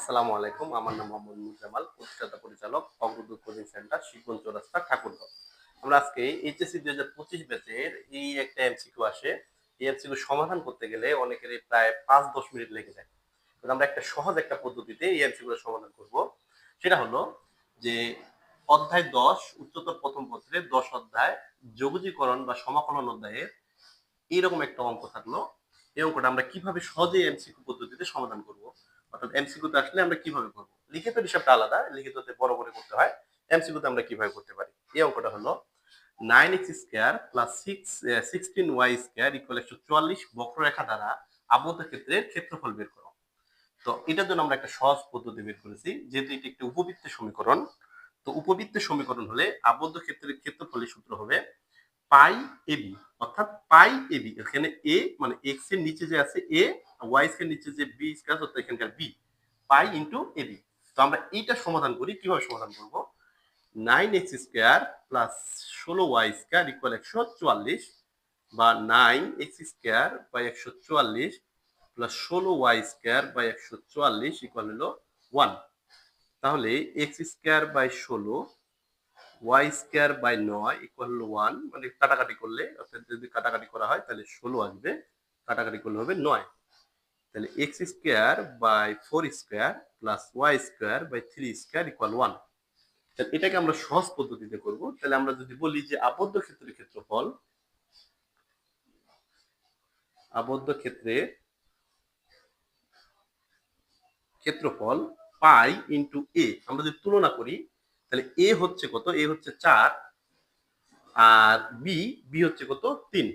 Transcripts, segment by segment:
আসসালামু আলাইকুম। আমার নাম মোহাম্মদ মুজামাল প্রতিষ্ঠাতা পরিচালক অগ্রদূত কোচিং সেন্টার শিবগঞ্জ চৌরাস্তা, ঠাকুরগাঁও। আমরা আজকে এইচএসসি দুই হাজার পঁচিশ ব্যাচের এই একটা এমসিকিউ আসে। এই এমসিকিউ সমাধান করতে গেলে অনেকেরই প্রায় পাঁচ দশ মিনিট লেগে যায়। আমরা একটা সহজ একটা পদ্ধতিতে এই এমসিকিউ সমাধান করব। সেটা হলো যে অধ্যায় দশ, উচ্চতর প্রথম পত্রের দশ অধ্যায়, যোগজীকরণ বা সমাকলন অধ্যায়ের এইরকম একটা অঙ্ক থাকল। এই অঙ্কটা আমরা কীভাবে সহজে এমসিকিউ পদ্ধতিতে সমাধান করব অর্থাৎ এমসিকিউতে আসলে আমরা কীভাবে করব? লিখিত হিসাবটা আলাদা, লিখিততে বড় করে করতে হয়। এমসিকিউতে আমরা কীভাবে করতে পারি? এই অঙ্কটা হলো nine x square plus six sixteen y square equal একশো চুয়াল্লিশ বক্ররেখা দ্বারা আবদ্ধ ক্ষেত্রের ক্ষেত্রফল বের করো। তো এটার জন্য আমরা একটা সহজ পদ্ধতি বের করেছি, যেহেতু এটি একটি উপবৃত্তের সমীকরণ, তো উপবৃত্তের সমীকরণ হলে আবদ্ধ ক্ষেত্রের ক্ষেত্রফলের সূত্র হবে পাই এবি অর্থাৎ পাই এবি এখানে এ মানে এক্সের নিচে যে আছে, এ ওয়াই এর নিচে যে বি স্কয়ার অর্থাৎ এখানকার বি পাই ইন্টু এবি তো আমরা এইটা সমাধান করি, কীভাবে সমাধান করব? নাইন এক্স স্কোয়ার প্লাস ষোলো ওয়াই স্কোয়ার ইকুয়াল একশো চুয়াল্লিশ বা নাইন এক্স স্কোয়ার বাই একশো চুয়াল্লিশ প্লাস ষোলো ওয়াই স্কোয়ার বাই একশো চুয়াল্লিশ ইকুয়াল হলো ওয়ান তাহলে এক্স স্কোয়ার বাই ষোলো ওয়াই স্কোয়ার বাই নয় ইকুয়াল হলো ওয়ান মানে কাটাকাটি করলে, অর্থাৎ যদি কাটাকাটি করা হয়, তাহলে ষোলো আসবে, কাটাকাটি করলে হবে নয়। তাহলে x square by four square plus y square by three square equal one তাহলে এটাকে আমরা সহজ পদ্ধতিতে করব। তাহলে আমরা যদি বলি যে আবদ্ধ ক্ষেত্রের ক্ষেত্রফল, আবদ্ধ ক্ষেত্রে ক্ষেত্রফল পাই ইন্টু এ আমরা যদি তুলনা করি, তাহলে এ হচ্ছে কত? এ হচ্ছে চার, আর বি বি হচ্ছে কত? তিন।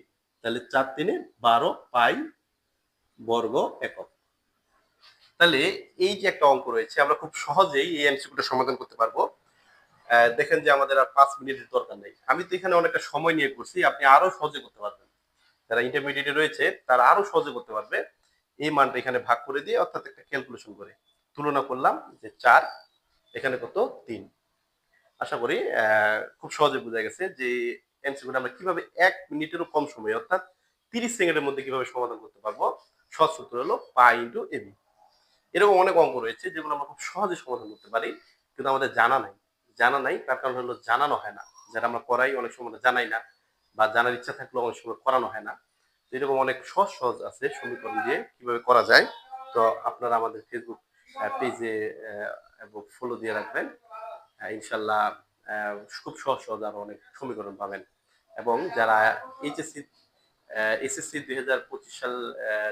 তাহলে চার তিনে বারো পাই বর্গ একক। তাহলে এই যে একটা অঙ্ক রয়েছে, আমরা খুব সহজেই এই এমসিকিউটা সমাধান করতে পারব। দেখেন যে আমাদের আর পাঁচ মিনিটের দরকার নেই। আমি তো এখানে অনেকটা সময় নিয়ে করছি আপনি আরও সহজে করতে পারবেন। যারা ইন্টারমিডিয়েটে রয়েছে, তারা আরও সহজে করতে পারবে। এই মানটা এখানে ভাগ করে দিয়ে, অর্থাৎ একটা ক্যালকুলেশন করে। তুলনা করলাম যে চার, এখানে কত তিন। আশা করি খুব সহজে বোঝা গেছে যে এমসিকিউটা আমরা কীভাবে এক মিনিটেরও কম সময়ে, অর্থাৎ তিরিশ সেকেন্ডের মধ্যে কীভাবে সমাধান করতে পারব। সহজ সূত্র হলো পাই ইন্টু এবি এরকম অনেক অঙ্ক রয়েছে যেগুলো আমরা খুব সহজে সমাধান করতে পারি, কিন্তু আমাদের জানা নাই। জানা নাই, তার কারণ হলো জানানো হয় না। যারা আমরা করাই, অনেক সময় জানাই না, বা জানার ইচ্ছা থাকলেও অনেক সময় করানো হয় না। তো এরকম অনেক সহজ সহজ আছে সমীকরণ দিয়ে কীভাবে করা যায়। তো আপনারা আমাদের ফেসবুক পেজে ফলো দিয়ে রাখবেন। ইনশাল্লাহ খুব সহজ সহজ আরও অনেক সমীকরণ পাবেন। এবং যারা এইচএসসি এসএসসি দুই হাজার পঁচিশ সাল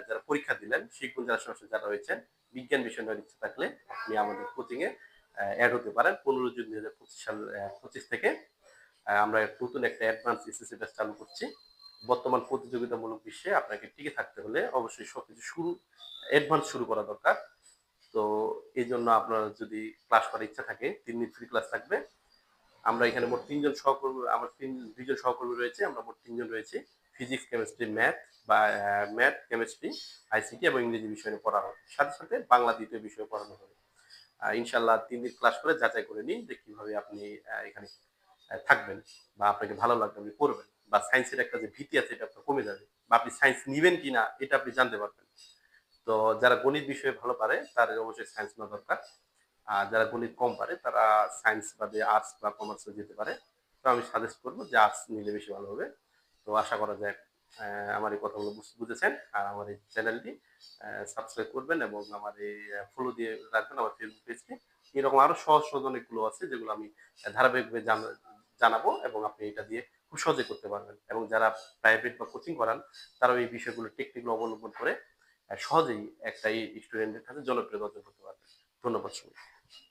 যারা পরীক্ষা দিলেন শিক্ষণ যারা সরাসরি যারা রয়েছেন, বিজ্ঞান বিষয় নেওয়ার ইচ্ছা থাকলে আপনি আমাদের কোচিং এ অ্যাড হতে পারেন। পনেরো জুন দুই হাজার পঁচিশ সাল পঁচিশ থেকে আমরা নতুন একটা অ্যাডভান্স এসএসসি ব্যাচ চালু করছি। বর্তমান প্রতিযোগিতামূলক বিশ্বে আপনাকে টিকে থাকতে হলে অবশ্যই সবকিছু শুরু অ্যাডভান্স শুরু করা দরকার। তো এই জন্য আপনার যদি ক্লাস করার ইচ্ছা থাকে, তিন দিন ফ্রি ক্লাস থাকবে। আমরা এখানে মোট তিনজন সহকর্মী, আমার তিন, দুইজন সহকর্মী রয়েছে, আমরা মোট তিনজন রয়েছে। ফিজিক্স কেমিস্ট্রি ম্যাথ বা ম্যাথ কেমিস্ট্রি আইসিটি এবং ইংরেজি বিষয় নিয়ে পড়ানো হবে সাথে সাথে বাংলা দ্বিতীয় বিষয় পড়ানো হবে ইনশাল্লাহ তিন দিন ক্লাস করে যাচাই করে নিন যে কীভাবে আপনি এখানে থাকবেন বা আপনাকে ভালো লাগবে আপনি পড়বেন বা সায়েন্সের একটা যে ভীতি আছে এটা আপনার কমে যাবে বা আপনি সায়েন্স নেবেন কি না এটা আপনি জানতে পারবেন। তো যারা গণিত বিষয়ে ভালো পারে তাদের অবশ্যই সায়েন্স নেওয়া দরকার। আর যারা গণিত কম পারে তারা সায়েন্স বাদে আর্টস বা কমার্সে যেতে পারে। তো আমি সাজেস্ট করব যে আর্টস নিলে বেশি ভালো হবে। তো আশা করা যায় আমার এই কথাগুলো বুঝ- বুঝেছেন। আর আমার এই চ্যানেলটি সাবস্ক্রাইব করবেন এবং আমার এই ফলো দিয়ে রাখবেন আমার ফেসবুক পেজটি এরকম আরও সহজ সহজ অনেকগুলো আছে যেগুলো আমি ধারাবাহিকভাবে জানাব এবং আপনি এটা দিয়ে খুব সহজে করতে পারবেন। এবং যারা প্রাইভেট বা কোচিং করান, তারাও এই বিষয়গুলো টেকনিকগুলো অবলম্বন করে সহজেই একটা স্টুডেন্টের কাছে জনপ্রিয়তা অর্জন করতে পারবে ধন্যবাদ সবাই